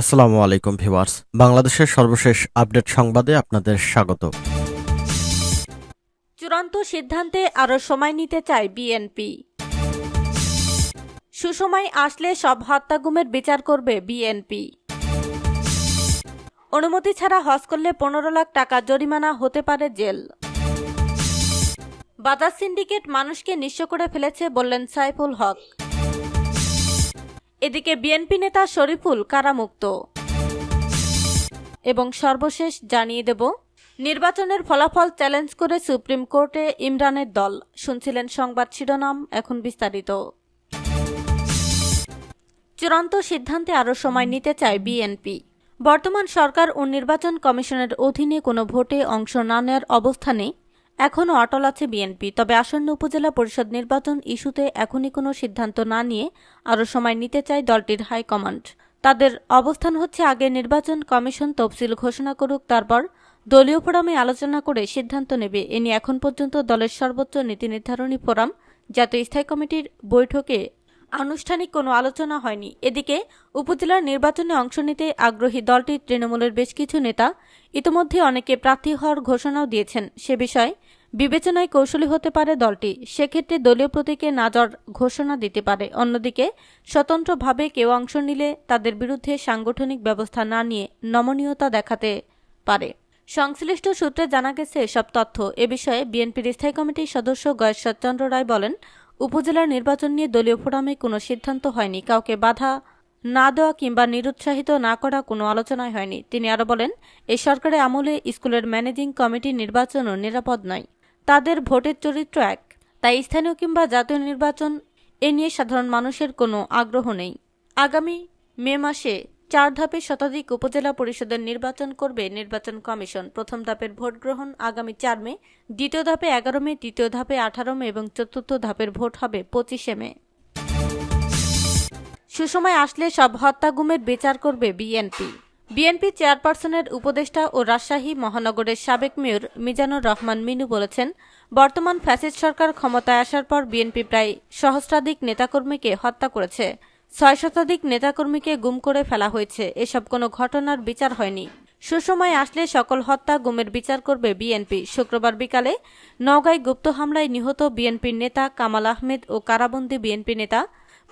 আসসালামু আলাইকুম ভিউয়ার্স। বাংলাদেশের সর্বশেষ আপডেট সংবাদে আপনাদের স্বাগত। চূড়ান্ত সিদ্ধান্তে আরও সময় নিতে চায় বিএনপি। সুসময় আসলে সব হত্যাগুমের বিচার করবে বিএনপি। অনুমতি ছাড়া হজ করলে পনেরো লাখ টাকা জরিমানা হতে পারে জেল। বাজার সিন্ডিকেট মানুষকে নিঃস্ব করে ফেলেছে বললেন সাইফুল হক। এদিকে বিএনপি নেতা শরীফুল কারামুক্ত। এবং সর্বশেষ জানিয়ে দেব, নির্বাচনের ফলাফল চ্যালেঞ্জ করে সুপ্রিম কোর্টে ইমরানের দল। শুনছিলেন সংবাদ শিরোনাম, এখন বিস্তারিত। চূড়ান্ত সিদ্ধান্তে আরও সময় নিতে চায় বিএনপি। বর্তমান সরকার ও নির্বাচন কমিশনের অধীনে কোনো ভোটে অংশ না নেওয়ার অবস্থানে এখনও অটল আছে বিএনপি, তবে আসন্ন উপজেলা পরিষদ নির্বাচন ইস্যুতে এখনই কোনো সিদ্ধান্ত না নিয়ে আরও সময় নিতে চায় দলটির হাইকমান্ড। তাদের অবস্থান হচ্ছে আগে নির্বাচন কমিশন তফসিল ঘোষণা করুক, তারপর দলীয় ফোরামে আলোচনা করে সিদ্ধান্ত নেবে। এ নিয়ে এখন পর্যন্ত দলের সর্বোচ্চ নীতি নির্ধারণী ফোরাম, জাতীয় স্থায়ী কমিটির বৈঠকে আনুষ্ঠানিক কোনো আলোচনা হয়নি। এদিকে উপজেলার নির্বাচনে অংশ নিতে আগ্রহী দলটির তৃণমূলের বেশ কিছু নেতা ইতিমধ্যে অনেকে প্রার্থী হওয়ার ঘোষণাও দিয়েছেন। সে বিষয়ে বিবেচনায় কৌশলী হতে পারে দলটি, সেক্ষেত্রে দলীয় প্রতীকে নাজর ঘোষণা দিতে পারে। অন্যদিকে, স্বতন্ত্রভাবে কেউ অংশ নিলে তাদের বিরুদ্ধে সাংগঠনিক ব্যবস্থা না নিয়ে নমনীয়তা দেখাতে পারে। সংশ্লিষ্ট সূত্রে জানা গেছে এসব তথ্য। এ বিষয়ে বিএনপির স্থায়ী কমিটির সদস্য গয়েশ্বরচন্দ্র রায় বলেন, উপজেলার নির্বাচন নিয়ে দলীয় ফোরামে কোনো সিদ্ধান্ত হয়নি। কাউকে বাধা না দেওয়া কিংবা নিরুৎসাহিত না করা কোনো আলোচনায় হয়নি। তিনি আরও বলেন এই সরকারের আমলে স্কুলের ম্যানেজিং কমিটির নির্বাচনও নিরাপদ নয়। তাদের ভোটের চরিত্র এক। তাই স্থানীয় কিংবা জাতীয় নির্বাচন এ নিয়ে সাধারণ মানুষের কোনো আগ্রহ নেই। আগামী মে মাসে চার ধাপে শতাধিক উপজেলা পরিষদের নির্বাচন করবে নির্বাচন কমিশন। প্রথম ধাপের ভোট গ্রহণ আগামী চার মে, দ্বিতীয় ধাপে এগারো মে, তৃতীয় ধাপে আঠারো মে এবং চতুর্থ ধাপের ভোট হবে পঁচিশে মে। সুসময় আসলে সব হত্যা গুমের বিচার করবে বিএনপি। বিএনপি চেয়ারপারসনের উপদেষ্টা ও রাজশাহী মহানগরের সাবেক মেয়র মিজানুর রহমান মিনু বলেছেন, বর্তমান ফ্যাসিস্ট সরকার ক্ষমতায় আসার পর বিএনপি প্রায় সহস্রাধিক নেতাকর্মীকে হত্যা করেছে। ছয় শতাধিক নেতাকর্মীকে গুম করে ফেলা হয়েছে। এসব কোনো ঘটনার বিচার হয়নি। সুসময় আসলে সকল হত্যা, গুমের বিচার করবে বিএনপি। শুক্রবার বিকালে নওগাঁয় গুপ্ত হামলায় নিহত বিএনপির নেতা কামাল আহমেদ ও কারাবন্দী বিএনপি নেতা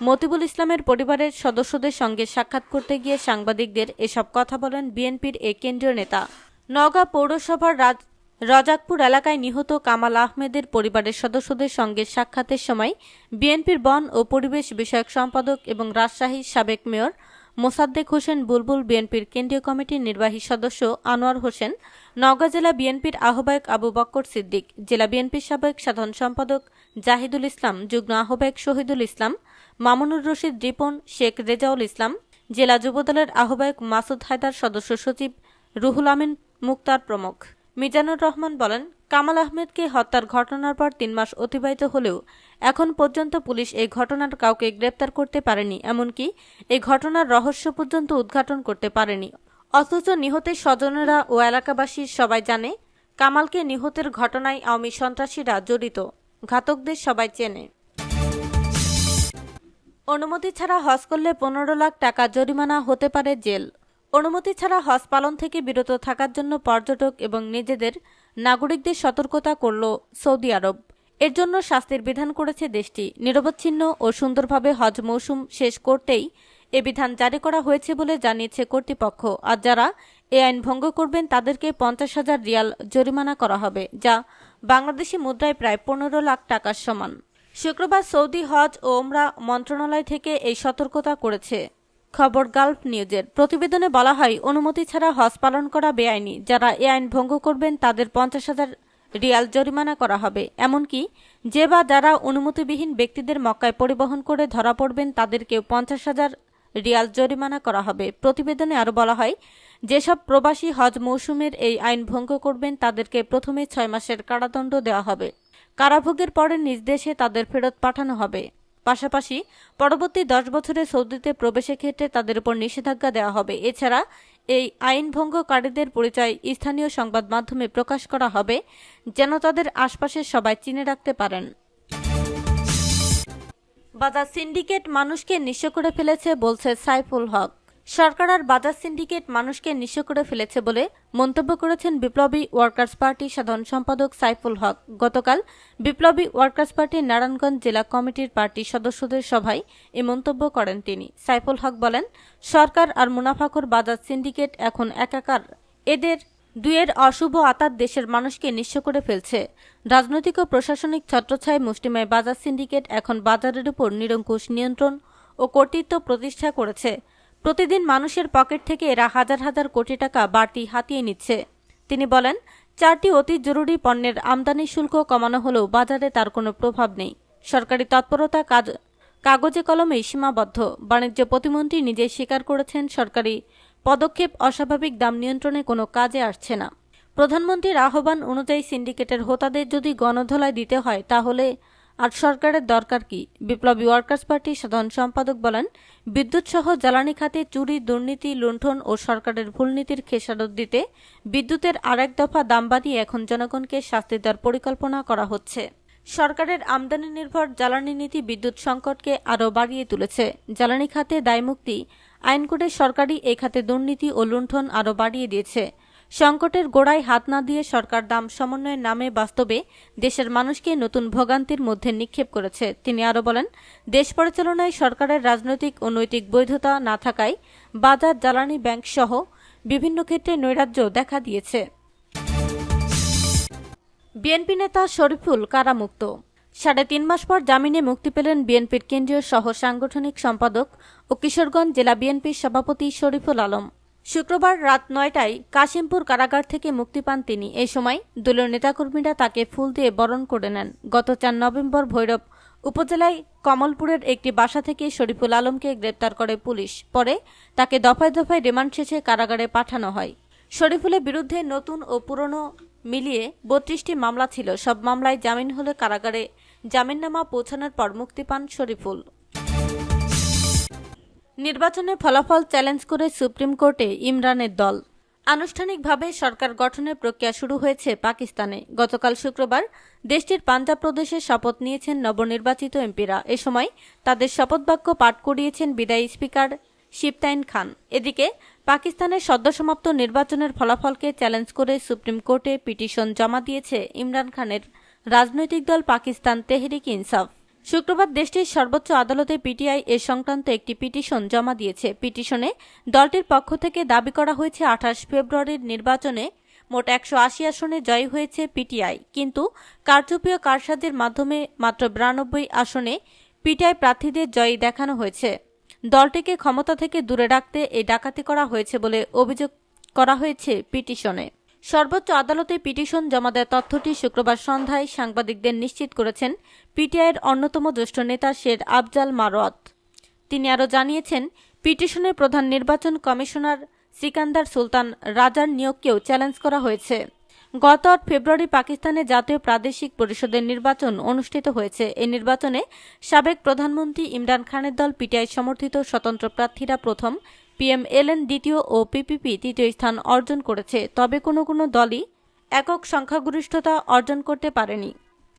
মতিবুল ইসলামের পরিবারের সদস্যদের সঙ্গে সাক্ষাৎ করতে গিয়ে সাংবাদিকদের এসব কথা বলেন বিএনপির এ কেন্দ্রীয় নেতা। নওগাঁ পৌরসভার রাজ রজাকপুর এলাকায় নিহত কামাল আহমেদের পরিবারের সদস্যদের সঙ্গে সাক্ষাতের সময় বিএনপির বন ও পরিবেশ বিষয়ক সম্পাদক এবং রাজশাহীর সাবেক মেয়র মোসাদ্দেক হোসেন বুলবুল বিএনপির কেন্দ্রীয় কমিটির নির্বাহী সদস্য আনোয়ার হোসেন, নওগাঁ জেলা বিএনপির আহ্বায়ক আবু বক্কর সিদ্দিক, জেলা বিএনপির সাবেক সাধারণ সম্পাদক জাহিদুল ইসলাম, যুগ্ম আহ্বায়ক শহীদুল ইসলাম মামুনুর রশিদ রিপন, শেখ রেজাউল ইসলাম, জেলা যুবদলের আহ্বায়ক মাসুদ হায়দার সদস্য সচিব রুহুল আমিন মুক্তার প্রমুখ। মিজানুর রহমান বলেন, কামাল আহমেদকে হত্যার ঘটনার পর তিন মাস অতিবাহিত হলেও এখন পর্যন্ত পুলিশ এই ঘটনার কাউকে গ্রেপ্তার করতে পারেনি, এমনকি এই ঘটনার রহস্য পর্যন্ত উদ্ঘাটন করতে পারেনি। অথচ নিহতের স্বজনেরা ও এলাকাবাসী সবাই জানে, কামালকে নিহতের ঘটনায় আওয়ামী সন্ত্রাসীরা জড়িত। ঘাতকদের সবাই চেনে। অনুমতি ছাড়া হজ করলে পনেরো লাখ টাকা জরিমানা হতে পারে জেল। অনুমতি ছাড়া হজ পালন থেকে বিরত থাকার জন্য পর্যটক এবং নিজেদের নাগরিকদের সতর্কতা করল সৌদি আরব। এর জন্য শাস্তির বিধান করেছে দেশটি। নিরবচ্ছিন্ন ও সুন্দরভাবে হজ মৌসুম শেষ করতেই এ বিধান জারি করা হয়েছে বলে জানিয়েছে কর্তৃপক্ষ। আর যারা এ আইন ভঙ্গ করবেন, তাদেরকে পঞ্চাশ হাজার রিয়াল জরিমানা করা হবে, যা বাংলাদেশি মুদ্রায় প্রায় পনেরো লাখ টাকার সমান। শুক্রবার সৌদি হজ ও ওমরা মন্ত্রণালয় থেকে এই সতর্কতা করেছে। খবর গালফ নিউজের। প্রতিবেদনে বলা হয়, অনুমতি ছাড়া হজ পালন করা বেআইনি। যারা এ আইন ভঙ্গ করবেন, তাদের পঞ্চাশ হাজার রিয়াল জরিমানা করা হবে। এমনকি যে বা যারা অনুমতিবিহীন ব্যক্তিদের মক্কায় পরিবহন করে ধরা পড়বেন, তাদেরকেও পঞ্চাশ হাজার রিয়াল জরিমানা করা হবে। প্রতিবেদনে আরও বলা হয়, যেসব প্রবাসী হজ মৌসুমের এই আইন ভঙ্গ করবেন, তাদেরকে প্রথমে ছয় মাসের কারাদণ্ড দেওয়া হবে। কারাভোগের পরে নিজ দেশে তাদের ফেরত পাঠানো হবে। পাশাপাশি পরবর্তী দশ বছরে সৌদিতে প্রবেশের ক্ষেত্রে তাদের উপর নিষেধাজ্ঞা দেওয়া হবে। এছাড়া এই আইন ভঙ্গকারীদের পরিচয় স্থানীয় সংবাদ মাধ্যমে প্রকাশ করা হবে, যেন তাদের আশপাশের সবাই চিনে রাখতে পারেন। বাজার সিন্ডিকেট মানুষকে নিঃস্ব করে ফেলেছে, বলছে সাইফুল হক। সরকার আর বাজার সিন্ডিকেট মানুষকে নিঃস্ব করে ফেলেছে বলে মন্তব্য করেছেন বিপ্লবী ওয়ার্কার্স পার্টির সাধারণ সম্পাদক সাইফুল হক। গতকাল বিপ্লবী ওয়ার্কার্স পার্টির নারায়ণগঞ্জ জেলা কমিটির পার্টির সদস্যদের সভায় এ মন্তব্য করেন তিনি। সাইফুল হক বলেন, সরকার আর মুনাফাখর বাজার সিন্ডিকেট এখন একাকার। এদের দুয়ের অশুভ আতার দেশের মানুষকে নিঃস্ব করে ফেলছে। রাজনৈতিক ও প্রশাসনিক ছত্রছায় মুষ্টিমেয় বাজার সিন্ডিকেট এখন বাজারের উপর নিরঙ্কুশ নিয়ন্ত্রণ ও কর্তৃত্ব প্রতিষ্ঠা করেছে। প্রতিদিন মানুষের পকেট থেকে এরা হাজার হাজার কোটি টাকা বাড়তি হাতিয়ে নিচ্ছে। তিনি বলেন, চারটি অতি জরুরি পণ্যের আমদানি শুল্ক কমানো হলেও বাজারে তার কোনো প্রভাব নেই। সরকারি তৎপরতা কাজ, কাগজে কলমে সীমাবদ্ধ। বাণিজ্য প্রতিমন্ত্রী নিজে স্বীকার করেছেন, সরকারি পদক্ষেপ অস্বাভাবিক দাম নিয়ন্ত্রণে কোনো কাজে আসছে না। প্রধানমন্ত্রীর আহ্বান অনুযায়ী সিন্ডিকেটের হোতাদের যদি গণধোলাই দিতে হয়, তাহলে আর সরকারের দরকার কি? বিপ্লবী ওয়ার্কার্স পার্টির সাধারণ সম্পাদক বলেন বিদ্যুৎ সহ জ্বালানি খাতে চুরি, দুর্নীতি, লুণ্ঠন ও সরকারের ভুল নীতির খেসারত দিতে বিদ্যুতের আরেক দফা দাম বাড়িয়ে এখন জনগণকে শাস্তি দেওয়ার পরিকল্পনা করা হচ্ছে। সরকারের আমদানি নির্ভর জ্বালানি নীতি বিদ্যুৎ সংকটকে আরও বাড়িয়ে তুলেছে। জ্বালানি খাতে দায়মুক্তি, আইন করে সরকারি এই খাতে দুর্নীতি ও লুণ্ঠন আরও বাড়িয়ে দিয়েছে। সংকটের গোড়ায় হাত না দিয়ে সরকার দাম সমন্বয়ের নামে বাস্তবে দেশের মানুষকে নতুন ভোগান্তির মধ্যে নিক্ষেপ করেছে। তিনি আরও বলেন, দেশ পরিচালনায় সরকারের রাজনৈতিক ও নৈতিক বৈধতা না থাকায় বাজার, জ্বালানি ব্যাংক সহ বিভিন্ন ক্ষেত্রে নৈরাজ্য দেখা দিয়েছে। বিএনপি নেতা শরীফুল কারামুক্ত। সাড়ে তিন মাস পর জামিনে মুক্তি পেলেন বিএনপির কেন্দ্রীয় সহ সাংগঠনিক সম্পাদক ও কিশোরগঞ্জ জেলা বিএনপির সভাপতি শরীফুল আলম। শুক্রবার রাত নয়টায় কাশিমপুর কারাগার থেকে মুক্তি পান তিনি। এ সময় দলীয় নেতাকর্মীরা তাকে ফুল দিয়ে বরণ করে নেন। গত চার নভেম্বর ভৈরব উপজেলায় কমলপুরের একটি বাসা থেকে শরীফুল আলমকে গ্রেপ্তার করে পুলিশ। পরে তাকে দফায় দফায় রিমান্ড শেষে কারাগারে পাঠানো হয়। শরীফুলের বিরুদ্ধে নতুন ও পুরনো মিলিয়ে বত্রিশটি মামলা ছিল। সব মামলায় জামিন হলে কারাগারে জামিননামা পৌঁছানোর পর মুক্তি পান শরীফুল। নির্বাচনের ফলাফল চ্যালেঞ্জ করে সুপ্রিম কোর্টে ইমরানের দল। আনুষ্ঠানিকভাবে সরকার গঠনের প্রক্রিয়া শুরু হয়েছে পাকিস্তানে। গতকাল শুক্রবার দেশটির পাঞ্জাব প্রদেশে শপথ নিয়েছেন নবনির্বাচিত এমপিরা। এ সময় তাদের শপথবাক্য পাঠ করিয়েছেন বিদায়ী স্পিকার শিবতাইন খান। এদিকে পাকিস্তানের সদ্যসমাপ্ত নির্বাচনের ফলাফলকে চ্যালেঞ্জ করে সুপ্রিম কোর্টে পিটিশন জমা দিয়েছে ইমরান খানের রাজনৈতিক দল পাকিস্তান তেহরিক ইনসাফ। শুক্রবার দেশটির সর্বোচ্চ আদালতে পিটিআই এ সংক্রান্ত একটি পিটিশন জমা দিয়েছে। পিটিশনে দলটির পক্ষ থেকে দাবি করা হয়েছে, আঠাশ ফেব্রুয়ারির নির্বাচনে মোট একশো আশি আসনে জয়ী হয়েছে পিটিআই। কিন্তু কারচুপি ও কারসাজির মাধ্যমে মাত্র বিরানব্বই আসনে পিটিআই প্রার্থীদের জয়ী দেখানো হয়েছে। দলটিকে ক্ষমতা থেকে দূরে রাখতে এই ডাকাতি করা হয়েছে বলে অভিযোগ করা হয়েছে পিটিশনে। সর্বোচ্চ আদালতে পিটিশন জমা দেওয়ার তথ্যটি শুক্রবার সন্ধ্যায় সাংবাদিকদের নিশ্চিত করেছেন পিটিআইয়ের অন্যতম জ্যেষ্ঠ নেতা শের আফজাল মারোয়াত তিনি আরও জানিয়েছেন, পিটিশনের প্রধান নির্বাচন কমিশনার সিকান্দার সুলতান রাজার নিয়োগকেও চ্যালেঞ্জ করা হয়েছে। গত আট ফেব্রুয়ারি পাকিস্তানে জাতীয় প্রাদেশিক পরিষদের নির্বাচন অনুষ্ঠিত হয়েছে। এই নির্বাচনে সাবেক প্রধানমন্ত্রী ইমরান খানের দল পিটিআই সমর্থিত স্বতন্ত্র প্রার্থীরা প্রথম পিএমএলএন দ্বিতীয় ও পিপিপি তৃতীয় স্থান অর্জন করেছে, তবে কোনো কোনো দলই একক সংখ্যাগরিষ্ঠতা অর্জন করতে পারেনি।